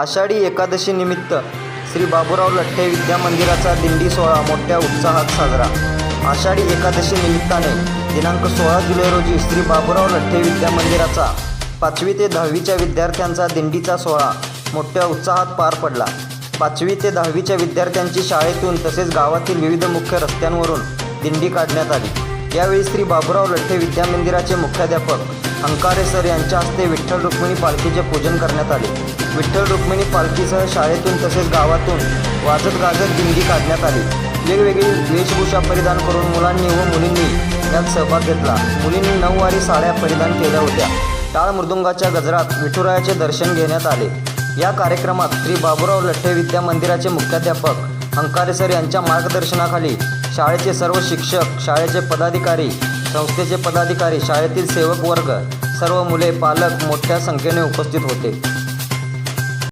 आषाढी एकादशी निमित्त श्री बाबूराव लठ्ठे विद्या मंदिराचा दिंडी सोहळा मोठ्या उत्साहात साजरा. आषाढी एकादशी निमित्ताने दिनांक सोळा जुलै रोजी श्री बाबूराव लठ्ठे विद्या मंदिराचा पाचवी ते दहावीच्या विद्यार्थ्यांचा दिंडीचा सोहळा मोठ्या उत्साहात पार पडला. पाचवी ते दहावीच्या विद्यार्थ्यांची शाळेतून तसेच गावातील विविध मुख्य रस्त्यांवरून दिंडी काढण्यात आली. यावेळी श्री बाबूराव लठ्ठे विद्यामंदिराचे मुख्याध्यापक अंकारे सर यांच्या हस्ते विठ्ठल रुक्मिणी पालखीचे पूजन करण्यात आले. विठ्ठल रुक्मिणी पालखीसह शाळेतून तसेच गावातून वाजत गाजत दिंडी काढण्यात आली. वेगवेगळी वेशभूषा परिधान करून मुलांनी व मुलींनी यात सहभाग घेतला. मुलींनी नऊवारी साड्या परिधान केल्या होत्या. टाळ मृदुंगाच्या गजरात विठुरायाचे दर्शन घेण्यात आले. या कार्यक्रमात श्री बाबूराव लठ्ठे विद्या मंदिराचे मुख्याध्यापक अंकारे सर यांच्या मार्गदर्शनाखाली शाळेचे सर्व शिक्षक शाळेचे पदाधिकारी संस्थेचे पदाधिकारी शाळेतील सेवक वर्ग सर्व मुले पालक मोठ्या संख्येने उपस्थित होते.